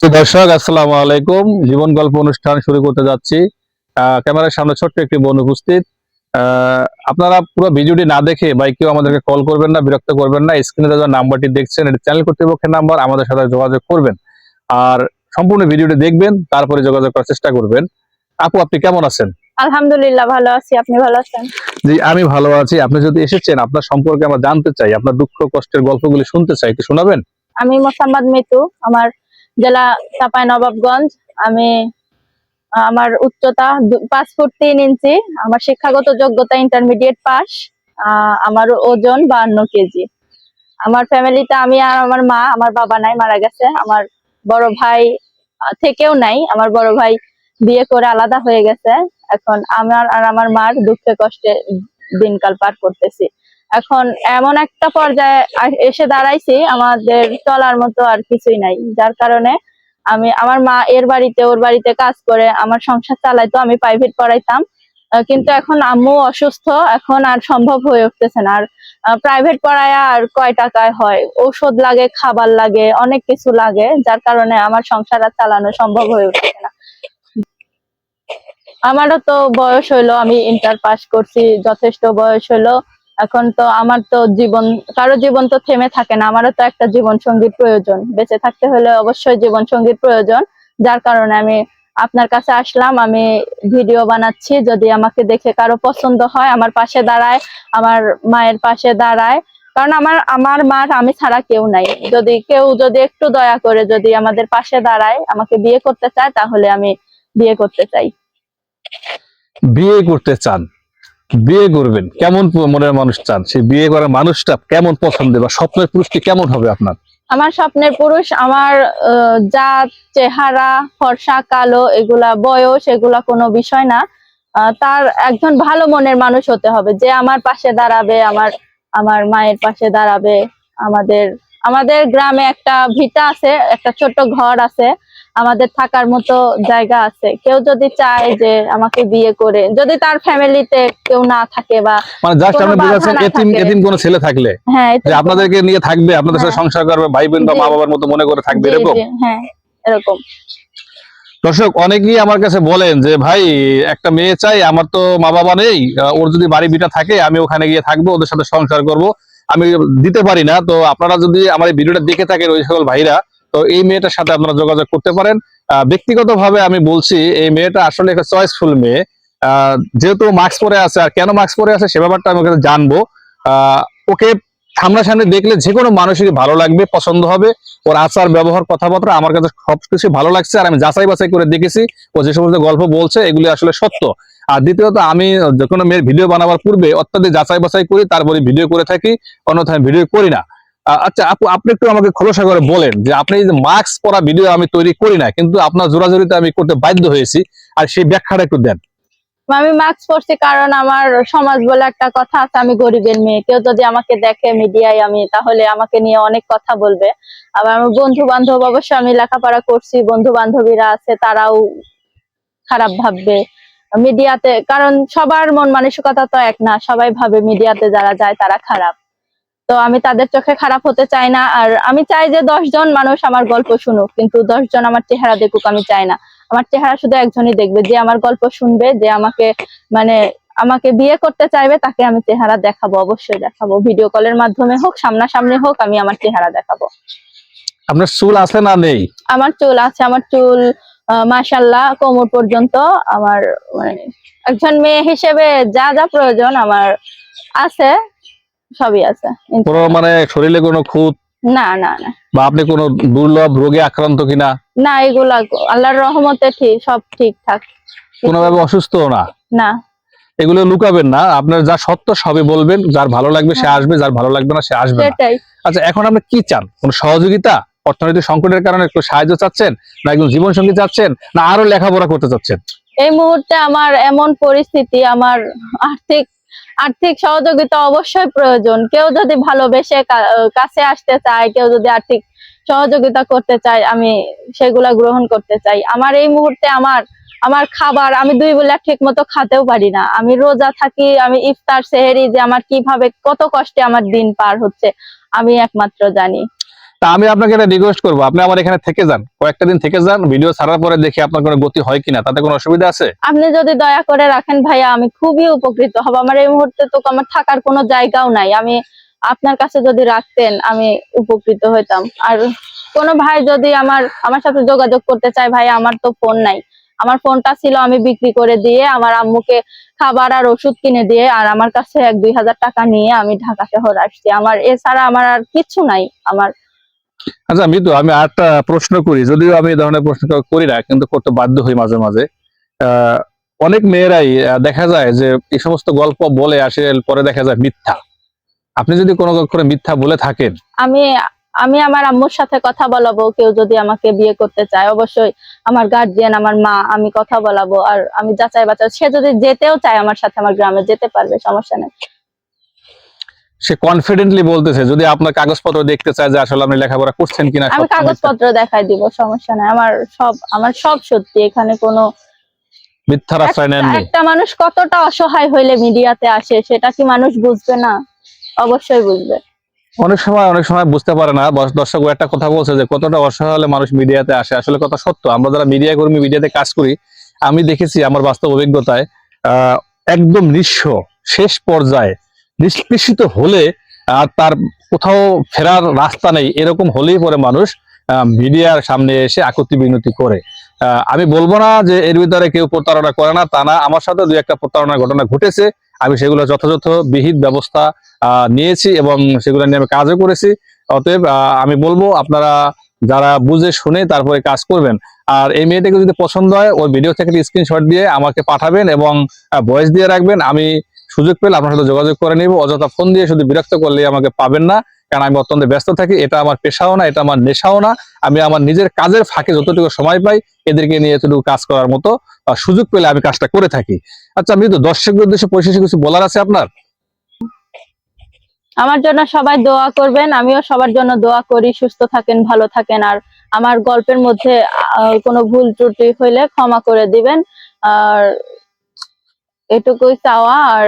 তো দর্শক আসসালামু আলাইকুম। জীবন গল্প অনুষ্ঠান শুরু করতে যাচ্ছি। ক্যামেরার সামনে ছোট্ট একটি বোন উপস্থিত। আপনারা পুরো ভিডিওটি না দেখে বা কেউ আমাদেরকে কল করবেন না বিরক্ত করবেন না স্ক্রিনে দেওয়া নাম্বারটি দেখছেন এটা চ্যানেল কর্তৃপক্ষের নাম্বার আমাদের সাথে যোগাযোগ করবেন। আর সম্পূর্ণ ভিডিওটি দেখবেন তারপরে যোগাযোগ করার চেষ্টা করবেন। আপু আপনি কেমন আছেন? আলহামদুলিল্লাহ ভালো আছি। আপনি ভালো আছেন? জি আমি ভালো আছি। আপনি যদি এসেছেন আপনার সম্পর্কে আমরা জানতে চাই আপনার দুঃখ কষ্টের গল্পগুলি শুনতে চাই একটু শোনাবেন? আমি মোসাম্মদ মিতু আমার জেলা চাপাই নবাবগঞ্জ। আমি আমার উচ্চতা পাঁচ ফুট তিন ইঞ্চি। আমার শিক্ষাগত যোগ্যতা ইন্টারমিডিয়েট পাস আমার ওজন বাহান্ন কেজি। আমার ফ্যামিলিতে আমি আর আমার মা, আমার বাবা নাই, মারা গেছে। আমার বড় ভাই থেকেও নাই। আমার বড় ভাই বিয়ে করে আলাদা হয়ে গেছে। এখন আমার আর আমার মার দুঃখে কষ্টে দিনকাল পার করতেছি। এখন এমন একটা পর্যায়ে এসে দাঁড়াইছি, আমাদের চলার মতো আর কিছুই নাই। যার কারণে আমি, আমার মা এর বাড়িতে, ওর বাড়িতে কাজ করে, আমার সংসার চালাইতো, আমি প্রাইভেট পড়াইতাম। কিন্তু এখন আম্মু অসুস্থ, এখন আর সম্ভব হয়ে উঠতেছে না। আর প্রাইভেট পড়ায় আর কয় টাকায় হয়? ঔষধ লাগে, খাবার লাগে, অনেক কিছু লাগে, যার কারণে আমার সংসার আর চালানো সম্ভব হয়ে উঠছে না। আমারও তো বয়স হইল, আমি ইন্টার পাস করছি, যথেষ্ট বয়স হইল। এখন তো আমার তো জীবন, কারও জীবন তো থেমে থাকে না, আমারও তো একটা জীবন সঙ্গীর প্রয়োজন। বেঁচে থাকতে হলে অবশ্যই জীবন সঙ্গীর প্রয়োজন, যার কারণে আমি আপনার কাছে আসলাম, আমি ভিডিও বানাচ্ছি, যদি আমাকে দেখে কারও পছন্দ হয়, আমার পাশে দাঁড়ায়, আমার মায়ের পাশে দাঁড়ায়। কারণ আমার আমার মার আমি ছাড়া কেউ নাই। যদি কেউ যদি একটু দয়া করে যদি আমাদের পাশে দাঁড়ায়, আমাকে বিয়ে করতে চায়, তাহলে আমি বিয়ে করতে চাই। বিয়ে করতে চান? বিয়ে করবেন, কেমন মনের মানুষ চান? সেই বিয়ে করার মানুষটা কেমন পছন্দের বা স্বপ্নের পুরুষটি কেমন হবে আপনার? আমার স্বপ্নের পুরুষ, আমার জাত, চেহারা, ফর্সা, কালো, এগুলা বয়স, এগুলা কোনো বিষয় না। তার একজন ভালো মনের মানুষ হতে হবে, যে আমার পাশে দাঁড়াবে, আমার আমার মায়ের পাশে দাঁড়াবে, আমাদের আমাদের গ্রামে একটা ভিটা আছে একটা ছোট ঘর আছে আমাদের থাকার মতো জায়গা আছে। কেউ যদি চায় যে আমাকে বিয়ে করে যদি তার ফ্যামিলিতে কেউ না থাকে বা মানে জাস্ট কোনো আপনি বুঝাচ্ছেন এতিম এতিম কোন ছেলে থাকলে হ্যাঁ আপনাদেরকে নিয়ে থাকবে আপনাদের সাথে হ্যাঁ। সংসার করবে ভাই বোন বা মা বাবার মতো মনে করে থাকবে এরকম? হ্যাঁ এরকম। দর্শক অনেকেই আমার কাছে বলেন যে ভাই একটা মেয়ে চাই আমার তো মা বাবা নেই ওর যদি বাড়ি বিটা থাকে আমি ওখানে গিয়ে থাকব ওদের সাথে সংসার করব। আমি দিতে পারি না, তো আপনারা যদি আমার এই ভিডিওটা দেখে থাকেন ওই সকল ভাইরা, তো এই মেয়েটার সাথে আপনারা যোগাযোগ করতে পারেন। ব্যক্তিগতভাবে আমি বলছি, এই মেয়েটা আসলে একটা চয়েসফুল মেয়ে। যেহেতু মাস্ক পরে আছে, আর কেন মাস্ক পরে আছে সে ব্যাপারটা আমি জানব। ওকে সামনাসামনি দেখলে যে কোনো মানুষেরই ভালো লাগবে, পছন্দ হবে। ওর আচার, ব্যবহার, কথাবার্তা আমার কাছে সবকিছু ভালো লাগছে, আর আমি যাচাই বাছাই করে দেখেছি। ও যে সমস্ত গল্প বলছে, এগুলি আসলে সত্য। আর দ্বিতীয়ত আমি যে কোনো মেয়ের ভিডিও বানাবার পূর্বে অত্যাধিক যাচাই বাছাই করি, তারপরে ভিডিও করে থাকি, অন্যথায় ভিডিও করি না। আচ্ছা আপু, আপনি একটু আমাকে খোলসা করে বলেন যে আপনি যে মাস্ক পরা ভিডিও আমি তৈরি করি না, কিন্তু আপনার জোরাজোরিতে আমি করতে বাধ্য হয়েছি, আর সেই ব্যাখ্যাটা একটু দেন। আমি মাস্ক পরছি কারণ আমার সমাজ বলে একটা কথা আছে, আমি গরিবের মেয়ে। কেউ যদি আমাকে দেখে মিডিয়ায়, আমি তাহলে আমাকে নিয়ে অনেক কথা বলবে। আবার আমার বন্ধু বান্ধব অবশ্য আমি লেখাপড়া করছি বন্ধু বান্ধবীরা আছে, তারাও খারাপ ভাববে। মিডিয়াতে কারণ সবার মন মানসিকতা তো এক না সবাই ভাবে মিডিয়াতে যারা যায় তারা খারাপ। তো আমি তাদের চোখে খারাপ হতে চাই না আর আমি চাই যে জন মানুষ আমার গল্প শুনুক কিন্তু জন আমার চেহারা দেখুক আমি চাই না। আমার চেহারা শুধু একজনই দেখবে যে আমার গল্প শুনবে যে আমাকে মানে আমাকে বিয়ে করতে চাইবে তাকে আমি চেহারা দেখাবো অবশ্যই দেখাবো। ভিডিও কলের মাধ্যমে হোক সামনাসামনি হোক আমি আমার চেহারা দেখাবো। আপনার চুল আছে না নেই? আমার চুল আছে আমার চুল মাসাল্লাহ কোমর পর্যন্ত আমার মানে একজন মেয়ে হিসেবে যা যা প্রয়োজন আমার আছে সবই আছে। কোনো মানে শরীরে কোনো খুঁত? না না না। বা আপনি কোনো দুর্লভ রোগে আক্রান্ত কিনা? না এগুলা আল্লাহর রহমতে ঠিক সব ঠিকঠাক। কোনোভাবে অসুস্থ না? না। এগুলো লুকাবেন না আপনার যা সত্য সবই বলবেন যার ভালো লাগবে সে হ্যাঁ। আসবে যার ভালো লাগবে না সে আসবে না। আচ্ছা এখন আপনি কি চান? কোন সহযোগিতা? অর্থনৈতিক সংকটের কারণে একটু সাহায্য চাচ্ছেন না একজন জীবন সঙ্গী চাচ্ছেন না আরও লেখাপড়া করতে চাচ্ছেন? এই মুহূর্তে আমার এমন পরিস্থিতি, আমার আর্থিক আর্থিক সহযোগিতা অবশ্যই প্রয়োজন। কেউ যদি ভালোবেসে কাছে আসতে চায়, কেউ যদি আর্থিক সহযোগিতা করতে চায়, আমি সেগুলা গ্রহণ করতে চাই। আমার এই মুহূর্তে আমার আমার খাবার আমি দুই বেলা ঠিক মতো খাতেও পারি না। আমি রোজা থাকি, আমি ইফতার, সেহেরি যে আমার কীভাবে কত কষ্টে আমার দিন পার হচ্ছে, আমি একমাত্র জানি। তা আমি আপনাকে একটা রিকোয়েস্ট করব। আপনি আমার এখানে থেকে যান। কয়েকটা দিন থেকে যান। ভিডিও ছাড়ার পরে দেখি আপনার কোনো গতি হয় কিনা। তাতে কোনো অসুবিধা আছে? আপনি যদি দয়া করে রাখেন ভাইয়া, আমি খুবই উপকৃত হব। আমার এই মুহূর্তে তো আমার থাকার কোনো জায়গাও নাই। আমি আপনার কাছে যদি রাখতেন, আমি উপকৃত হইতাম। আর কোনো ভাই যদি আমার আমার সাথে যোগাযোগ করতে চায়, ভাই, আমার তো ফোন নাই। আমার ফোনটা ছিল আমি বিক্রি করে দিয়ে আমার আম্মুকে খাবার আর ওষুধ কিনে দিয়ে আর আমার কাছে এক দুই হাজার টাকা নিয়ে আমি ঢাকা শহর আসছি। আমার এছাড়া আমার আর কিছু নাই। আমার আচ্ছা মিতু আমি আরেকটা প্রশ্ন করি, যদিও আমি এই ধরনের প্রশ্ন করি না, কিন্তু করতে বাধ্য হই মাঝে মাঝে। অনেক মেয়েরাই দেখা যায় যে এই সমস্ত গল্প বলে আসে, পরে দেখা যায় মিথ্যা। আপনি যদি কোনো করে মিথ্যা বলে থাকেন। আমি আমি আমার আম্মুর সাথে কথা বলাবো, কেউ যদি আমাকে বিয়ে করতে চায়, অবশ্যই আমার গার্জিয়ান আমার মা, আমি কথা বলাবো। আর আমি যাচাই বাচাই সে যদি যেতেও চায় আমার সাথে, আমার গ্রামে যেতে পারবে, সমস্যা নেই। সে কনফিডেন্টলি বলতেছে যদি আপনার কাগজপত্র দেখতে চায় যে আসলে আপনি লেখাপড়া করছেন কিনা আমি কাগজপত্র দেখাই দিব সমস্যা নাই। আমার সব আমার সব সত্যি এখানে কোনো মিথ্যার আশ্রয় নেননি। একটা মানুষ কতটা অসহায় হইলে মিডিয়াতে আসে সেটা কি মানুষ বুঝবে না? অবশ্যই বুঝবে। অনেক সময় অনেক সময় বুঝতে পারে না। দর্শক একটা কথা বলছে যে কতটা অসহায় হলে মানুষ মিডিয়াতে আসে। আসলে কথা সত্য। আমরা যারা মিডিয়া কর্মী মিডিয়াতে কাজ করি আমি দেখেছি আমার বাস্তব অভিজ্ঞতায় আহ, একদম নিঃস্ব শেষ পর্যায়ে নিষ্পেষিত হলে, আর তার কোথাও ফেরার রাস্তা নেই, এরকম হলেই পরে মানুষ মিডিয়ার সামনে এসে আকুতি বিনতি করে। আমি বলব না যে এর ভিতরে কেউ প্রতারণা করে না, তা না, আমার সাথে দুই একটা প্রতারণার ঘটনা ঘটেছে। আমি সেগুলো যথাযথ বিহিত ব্যবস্থা নিয়েছি এবং সেগুলো নিয়ে আমি কাজও করেছি। অতএব আমি বলব আপনারা যারা বুঝে শুনে তারপরে কাজ করবেন। আর এই মেয়েটাকে যদি পছন্দ হয়, ওই ভিডিও থেকে স্ক্রিনশট দিয়ে আমাকে পাঠাবেন এবং ভয়েস দিয়ে রাখবেন। আমি সুযোগ পেলে আপনার সাথে যোগাযোগ করে নিব। অযথা ফোন দিয়ে শুধু বিরক্ত করলে আমাকে পাবেন না, কারণ আমি অত্যন্ত ব্যস্ত থাকি। এটা আমার পেশাও না, এটা আমার নেশাও না। আমি আমার নিজের কাজের ফাঁকে যতটুকু সময় পাই, এদেরকে নিয়ে এতটুকু কাজ করার মতো সুযোগ পেলে আমি কাজটা করে থাকি। আচ্ছা আমি তো দর্শকদের উদ্দেশ্যে পরিশেষে কিছু বলার আছে আপনার? আমার জন্য সবাই দোয়া করবেন, আমিও সবার জন্য দোয়া করি, সুস্থ থাকেন, ভালো থাকেন। আর আমার গল্পের মধ্যে কোনো ভুল ত্রুটি হইলে ক্ষমা করে দিবেন। আর এটুকুই চাওয়া আর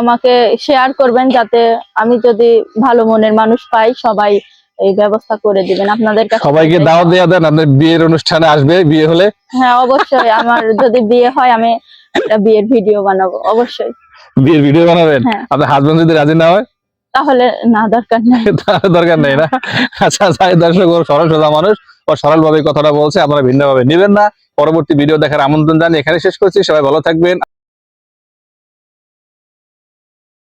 আমাকে শেয়ার করবেন যাতে আমি যদি ভালো মনের মানুষ পাই সবাই এই ব্যবস্থা করে দিবেন। আপনাদের কাছে সবাইকে দাওয়াত দেওয়া দেন আপনার বিয়ের অনুষ্ঠানে আসবে বিয়ে হলে। হ্যাঁ অবশ্যই। আমার যদি বিয়ে হয় আমি একটা বিয়ের ভিডিও বানাবো অবশ্যই। বিয়ের ভিডিও বানাবেন? হ্যাঁ। আপনার হাজবেন্ড যদি রাজি না হয়? তাহলে না দরকার নেই। দরকার নেই না। আচ্ছা যাই দর্শক ও সরল সোজা মানুষ ও সরল ভাবে কথাটা বলছে আপনারা ভিন্ন ভাবে নেবেন না। পরবর্তী ভিডিও দেখার আমন্ত্রণ জানিয়ে এখানে শেষ করছি। সবাই ভালো থাকবেন।